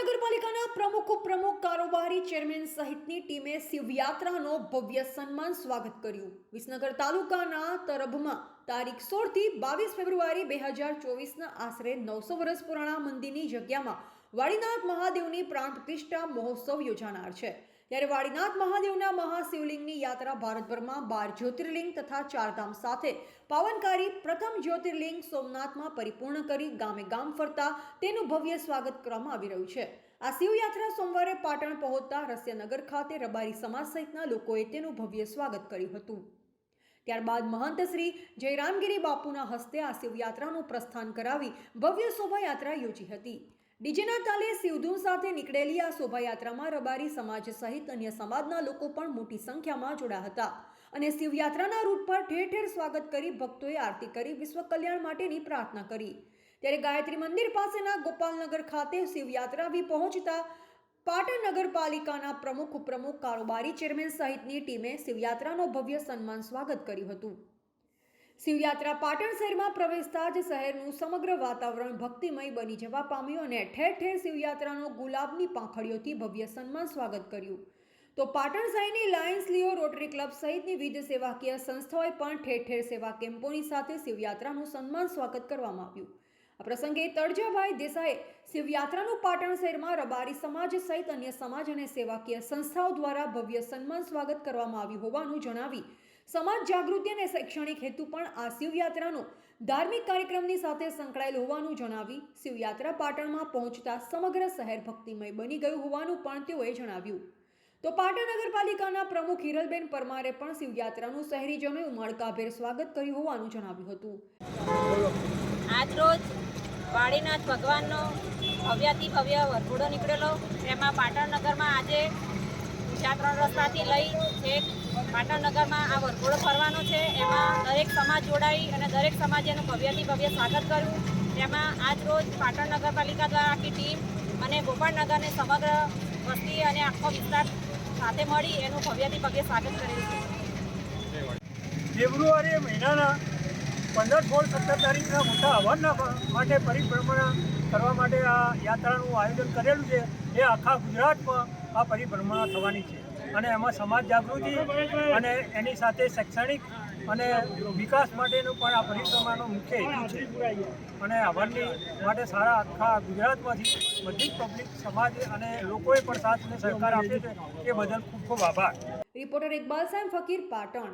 પાટણ નગરપાલિકાના પ્રમુખ ઉપપ્રમુખ કારોબારી ચેરમેન સહિતની ટીમે શિવયાત્રાનો ભવ્ય સન્માન સ્વાગત કર્યું. વિસનગર તાલુકાના તરભમાં તારીખ સોળથી બાવીસ ફેબ્રુઆરી બે હજાર ચોવીસના આશરે નવસો વર્ષ પુરાણા મંદિરની જગ્યામાં વાડીનાથ મહાદેવની પ્રાણ પ્રતિષ્ઠા મહોત્સવ યોજાનાર છે. ત્યારે વાડીનાથ મહાદેવના મહાશિવલિંગની યાત્રા ભારતભરમાં બાર જ્યોતિર્લિંગ તથા ચારધામ સાથે. પાવનકારી પ્રથમ જ્યોતિર્લિંગ સોમનાથમાં પરિપૂર્ણ કરી ગામે ગામ ફરતા તેનું ભવ્ય સ્વાગત કરવામાં આવી રહ્યું છે. આ શિવયાત્રા સોમવારે પાટણ પહોંચતા રસ્યનગર ખાતે રબારી સમાજ સહિતના લોકોએ તેનું ભવ્ય સ્વાગત કર્યું હતું. ત્યારબાદ મહંત શ્રી જયરામગીરી બાપુના હસ્તે આ શિવયાત્રાનું પ્રસ્થાન કરાવી ભવ્ય શોભાયાત્રા યોજી હતી. ડીજેના તાલે શિવધૂન સાથે નીકળેલી આ શોભાયાત્રામાં રબારી સમાજ સહિત અન્ય સમાજના લોકો પણ મોટી સંખ્યામાં જોડાયા હતા. અને શિવયાત્રાના રૂટ પર ઠેર ઠેર સ્વાગત કરી ભક્તોએ આરતી કરી, વિશ્વ કલ્યાણ માટેની પ્રાર્થના કરી. ત્યારે ગાયત્રી મંદિર પાસેના ગોપાલનગર ખાતે શિવયાત્રા આવી પહોંચતા પાટણ નગરપાલિકાના પ્રમુખ ઉપપ્રમુખ કારોબારી ચેરમેન સહિતની ટીમે શિવયાત્રાનો ભવ્ય સન્માન સ્વાગત કર્યું હતું. શિવયાત્રા પાટણ શહેરમાં પ્રવેશતા જ શહેરનું સમગ્ર વાતાવરણ ભક્તિમય બની જવા પામ્યું અને ઠેર ઠેર શિવયાત્રાનો ગુલાબની પાંખડીઓથી ભવ્ય સન્માન સ્વાગત કર્યું. તો પાટણ શહેરની લાયન્સ લિયો રોટરી ક્લબ સહિતની વિવિધ સેવાકીય સંસ્થાઓએ પણ ઠેર ઠેર સેવા કેમ્પોની સાથે શિવયાત્રાનું સન્માન સ્વાગત કરવામાં આવ્યું. આ પ્રસંગે તળજાભાઈ દેસાઈએ શિવયાત્રાનું પાટણ શહેરમાં રબારી સમાજ સહિત અન્ય સમાજ અને સેવાકીય સંસ્થાઓ દ્વારા ભવ્ય સન્માન સ્વાગત કરવામાં આવ્યું હોવાનું જણાવી સમાજ જાગૃતિ અને શૈક્ષણિક હેતુ પણ આ શિવયાત્રાનો ધાર્મિક કાર્યક્રમની સાથે સંકળાયેલ હોવાનું જણાવી શિવયાત્રા પાટણમાં પહોંચતા સમગ્ર શહેર ભક્તિમય બની ગયું હોવાનું પણ તેઓએ જણાવ્યું. તો પાટણ નગરપાલિકાના પ્રમુખ હિરલબેન પરમારે પણ શિવયાત્રાનું શહેરીજનોએ ઉમળકાભેર સ્વાગત કર્યું હોવાનું જણાવ્યું હતું. આજરોજ વાળીનાથ ભગવાનનો ભવ્યાથી ભવ્ય વરઘોડો નીકળેલો. એમાં પાટણ નગરમાં આજે બીજા ત્રણ રસ્તાથી લઈ છેક પાટણનગરમાં આ વરઘોડો ફરવાનો છે. એમાં દરેક સમાજ જોડાઈ અને દરેક સમાજે એનું ભવ્યથી ભવ્ય સ્વાગત કર્યું. તેમાં આજ રોજ પાટણ નગરપાલિકા દ્વારા આખી ટીમ અને ગોપાળનગરની સમગ્ર વસ્તી અને આખો વિસ્તાર સાથે મળી એનું ભવ્યથી ભવ્ય સ્વાગત કરેલું છે. ફેબ્રુઆરી મહિનાના પંદર સોળ સત્તર તારીખના મોટા હવનના માટે પરિભ્રમણ કરવા માટે આ યાત્રાનું આયોજન કરેલું છે. એ આખા ગુજરાતમાં આ પરિભ્રમણ થવાની છે. અને એમાં સમાજ જાગૃતિ અને એની સાથે શૈક્ષણિક અને વિકાસ માટેનું પણ આ પરિક્રમાનો મુખ્ય હેતુ છે. અને હવનની માટે સારા આખા ગુજરાતમાંથી બધી જ પબ્લિક સમાજ અને લોકોએ પણ સાથ અને સહકાર આપ્યો છે. એ બદલ ખૂબ ખૂબ આભાર. રિપોર્ટર ઇકબાલ સાહેબ, ફકીર પાટણ.